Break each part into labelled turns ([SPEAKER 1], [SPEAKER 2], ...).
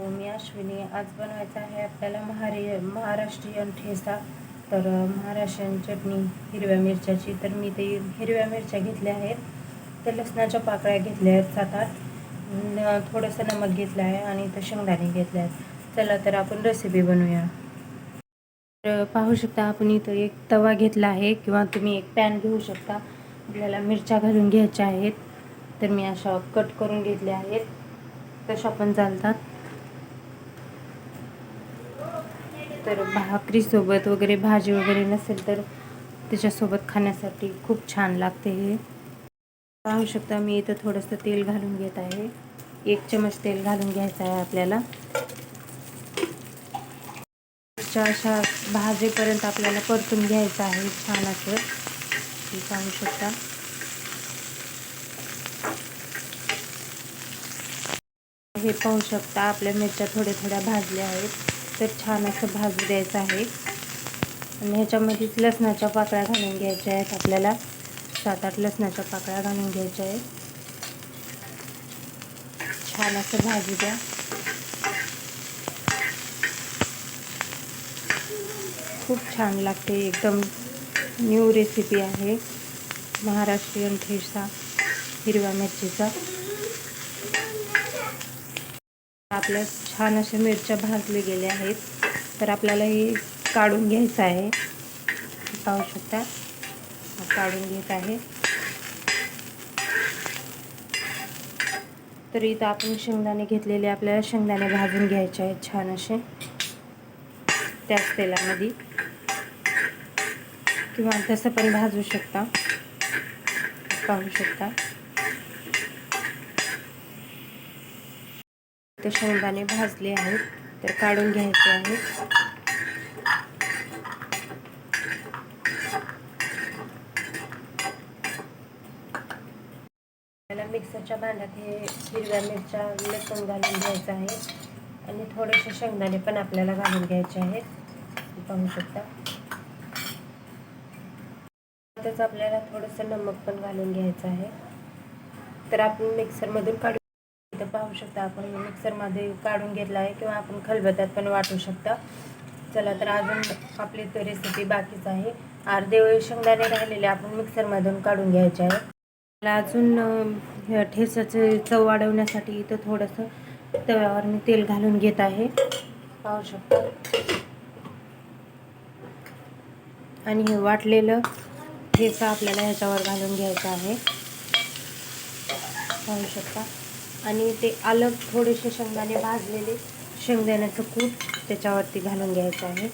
[SPEAKER 1] मी अश्विनी आज बनवायचं आहे आपल्याला महारे महाराष्ट्रीयन ठेचा. तर महाराष्ट्रीयन चटणी हिरव्या मिरच्याची. तर मी ते हिरव्या मिरच्या घेतल्या आहेत. तर लसणाच्या पाकळ्या घेतल्या आहेत सात आठ. थोडंसं नमक घेतलं आहे आणि तर शेंगदाणे घेतले आहेत. चला तर आपण रेसिपी बनवूया. तर पाहू शकता आपण इथं एक तवा घेतला आहे किंवा तुम्ही एक पॅन घेऊ शकता. आपल्याला मिरच्या घालून घ्यायच्या आहेत. तर मी अशा कट करून घेतल्या आहेत. तशा पण चालतात. तर भाकरीसोबत वगैरे भाजी वगैरे नसेल तर त्याच्यासोबत खाण्यासाठी खूप छान लागते हे. पाहू शकता मी इथं थोडंसं तेल घालून घेत आहे. एक चमच तेल घालून घ्यायचं आहे आपल्याला. मिरच्या अशा भाजेपर्यंत आपल्याला परतून घ्यायचं आहे छान असं. हे पाहू शकता. हे पाहू शकता आपल्या मिरच्या थोड्या थोड्या भाजल्या आहेत. तर छान असं भाजू द्यायचं आहे. आणि ह्याच्यामध्येच लसणाच्या पाकळ्या घालून घ्यायच्या आहेत. आपल्याला सात आठ लसणाच्या पाकळ्या घालून घ्यायच्या आहेत. छान असं भाजू द्या. खूप छान लागते. एकदम न्यू रेसिपी आहे. महाराष्ट्रीयन ठेचा हिरव्या मिरचीचा. आपल्या छान अशा मिरच्या भाजले गेल्या आहेत. तर आपल्याला हे काढून घ्यायचं आहे. पाहू शकता. काढून घेत आहे. तर इथं आपण शेंगदाणे घेतलेले आपल्याला शेंगदाणे भाजून घ्यायचे आहेत छान असे. त्याच तेलामध्ये. किंवा तसं पण भाजू शकता. पाहू शकता. ते शेंगदाणे भाजले आहेत तर काढून घ्यायचे आहेत. आपल्याला मिक्सरच्या भांड्यात हे हिरव्या मिरच्या लसूण घालून घ्यायचं आहे. आणि थोडेसे शेंगदाणे पण आपल्याला घालून घ्यायचे आहेत. पाहू शकता. त्याच आपल्याला थोडंसं नमक पण घालून घ्यायचं आहे. तर आपण मिक्सरमधून काढून पाहू शकता आपण. मिक्सरमध्ये काढून घेतला आहे किंवा आपण खलबत्यात पण वाटू शकता. चला तर अजून आपली तो रेसिपी बाकीच आहे. अर्धे शेंगदाणे राहिलेले आपण मिक्सरमधून काढून घ्यायचे आहे. मला अजून अं, ठेचाचे चव वाढवण्यासाठी इथं थोडंसं तव्यावर मी तेल घालून घेत आहे. पाहू शकता. आणि हे वाटलेलं ठेचा आपल्याला ह्याच्यावर घालून घ्यायचं आहे. पाहू शकता. आणि ते अलग थोडेसे शेंगदाणे भाजलेले. शेंगदाण्याचं कूट त्याच्यावरती घालून घ्यायचं आहे.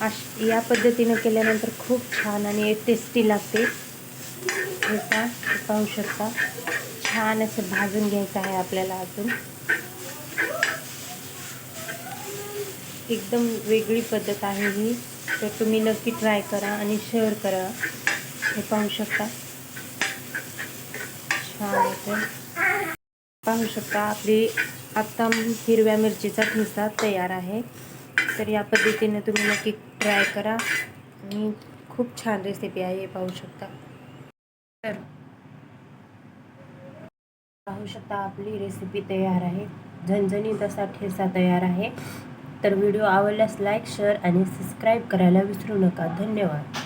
[SPEAKER 1] अश या पद्धतीनं केल्यानंतर खूप छान आणि टेस्टी लागते. ठेचा हे पाहू शकता. छान असं भाजून घ्यायचं आहे आपल्याला अजून. एकदम वेगळी पद्धत आहे ही. तर तुम्ही नक्की ट्राय करा आणि शेअर करा. हे पाहू शकता. छान होतं पाहू शकता आपली आत्ता हिरव्या मिरचीचा ठेचा तयार आहे. तर या पद्धतीने तुम्ही नक्की ट्राय करा. आणि खूप छान रेसिपी आहे हे पाहू शकता. तर पाहू शकता आपली रेसिपी तयार आहे. झणझणीत असा ठेचा तयार आहे. तर व्हिडिओ आवडल्यास लाईक शेअर आणि सबस्क्राईब करायला विसरू नका. धन्यवाद.